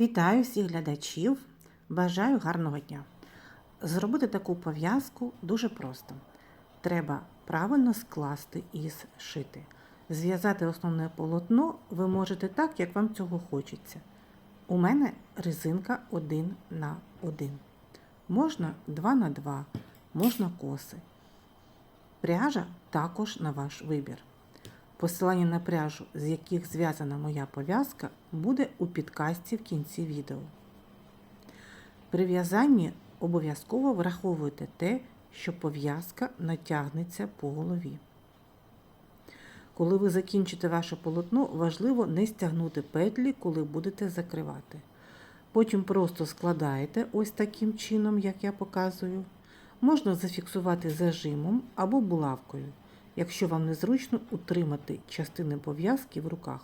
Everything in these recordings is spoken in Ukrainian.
Вітаю всіх глядачів! Бажаю гарного дня! Зробити таку пов'язку дуже просто. Треба правильно скласти і зшити. Зв'язати основне полотно ви можете так, як вам цього хочеться. У мене резинка 1 на 1. Можна 2 на 2, можна коси. Пряжа також на ваш вибір. Посилання на пряжу, з яких зв'язана моя пов'язка, буде у підкасті в кінці відео. При в'язанні обов'язково враховуйте те, що пов'язка натягнеться по голові. Коли ви закінчите ваше полотно, важливо не стягнути петлі, коли будете закривати. Потім просто складаєте ось таким чином, як я показую. Можна зафіксувати зажимом або булавкою якщо вам незручно утримати частини пов'язки в руках.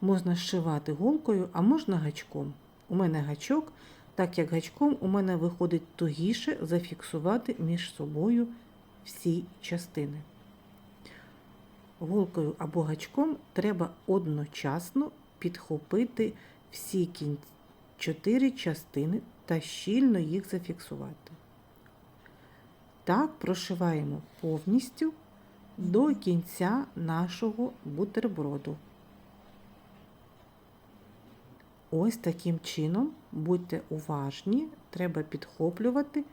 Можна зшивати голкою, а можна гачком. У мене гачок, так як гачком у мене виходить тугіше зафіксувати між собою всі частини. Голкою або гачком треба одночасно підхопити всі кінці чотири частини та щільно їх зафіксувати. Так прошиваємо повністю до кінця нашого бутерброду. Ось таким чином, будьте уважні, треба підхоплювати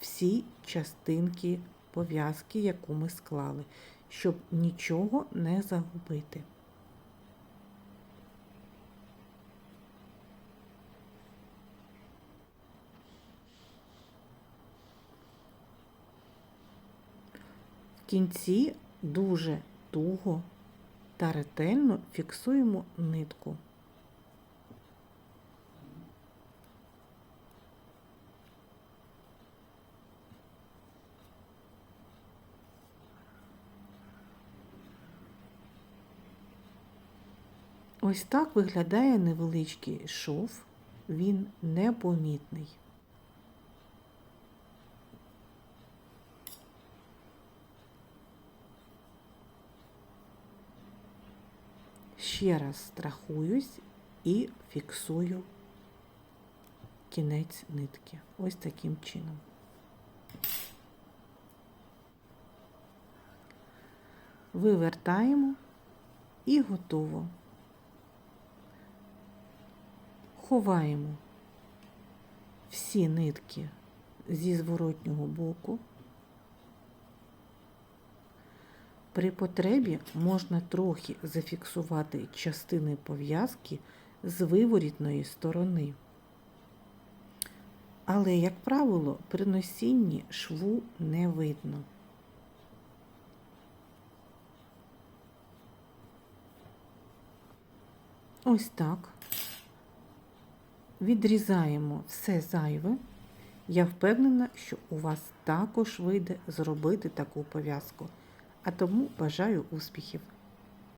всі частинки пов'язки, яку ми склали, щоб нічого не загубити. В кінці дуже туго та ретельно фіксуємо нитку. Ось так виглядає невеличкий шов, він непомітний. Ще раз страхуюсь і фіксую кінець нитки. Ось таким чином. Вивертаємо і готово. Ховаємо всі нитки зі зворотнього боку. При потребі можна трохи зафіксувати частини пов'язки з виворітної сторони. Але, як правило, при носінні шву не видно. Ось так. Відрізаємо все зайве. Я впевнена, що у вас також вийде зробити таку пов'язку а тому бажаю успіхів!